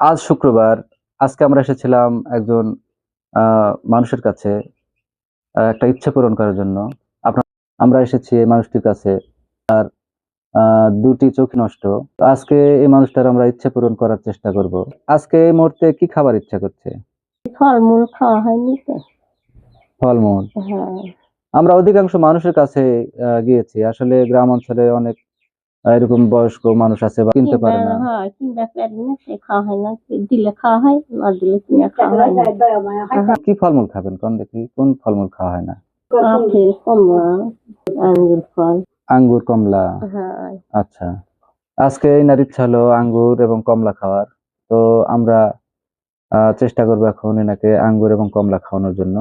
আজ শুক্রবার আজকে আমরা এসেছিলাম একজন মানুষের কাছে একটা ইচ্ছে পূরণ করার জন্য। আপনার আমরা এসেছি এই মানুষটির কাছে। আর দুটি চোখ নষ্ট। তো আজকে এই মানুষটার আমরা ইচ্ছা পূরণ করার চেষ্টা করব। আজকে এই মুহূর্তে কি খাবার ইচ্ছা করছে? ফলমূল খাওয়া হয়নি তো। ফলমূল? হ্যাঁ। আমরা অধিকাংশ মানুষের কাছে গিয়েছি। আসলে গ্রাম অঞ্চলে অনেক এরকম বয়স্ক মানুষ আছে বা কিনতে পারে না। হ্যাঁ কিনতে পারি না সে খাওয়া হয় না দিলে খাওয়া হয় না দিলে কিনে খাওয়া হয় না। কি ফলমূল খাবেন? কোন দেখি কোন ফলমূল খাওয়া হয় না? আপেল কমলা আঙ্গুর ফল। আঙ্গুর কমলা। হ্যাঁ। আচ্ছা। আজকে এনার ইচ্ছা হলো আঙ্গুর এবং কমলা খাওয়ার। তো আমরা আহ, চেষ্টা করব এখন এনাকে আঙ্গুর এবং কমলা খাওয়ানোর জন্য।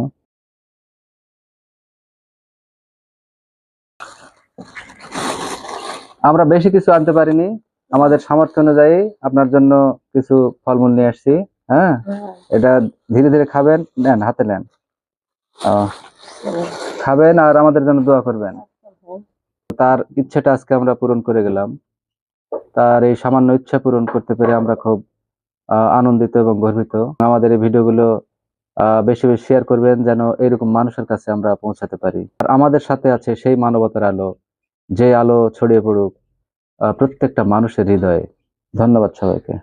আমরা বেশি কিছু আনতে পারিনি। আমাদের সামর্থ্য অনুযায়ী আপনার জন্য কিছু ফলমূল নিয়ে আসছি হ্যাঁ? এটা ধীরে ধীরে খাবেন, নেন, হাতে নেন। খাবেন আর আমাদের জন্য দোয়া করবেন। তার ইচ্ছেটা আজকে আমরা পূরণ করে গেলাম। তার এই সামান্য ইচ্ছা পূরণ করতে পেরে আমরা খুব আনন্দিত এবং গর্বিত। আমাদের এই ভিডিওগুলো বেশি বেশি শেয়ার করবেন যেন এরকম মানুষের কাছে আমরা পৌঁছাতে পারি। আর আমাদের সাথে আছে সেই মানবতার আলো, যে আলো ছড়িয়ে পড়ুক। প্রত্যেকটা মানুষের হৃদয়ে ধন্যবাদ সবাইকে।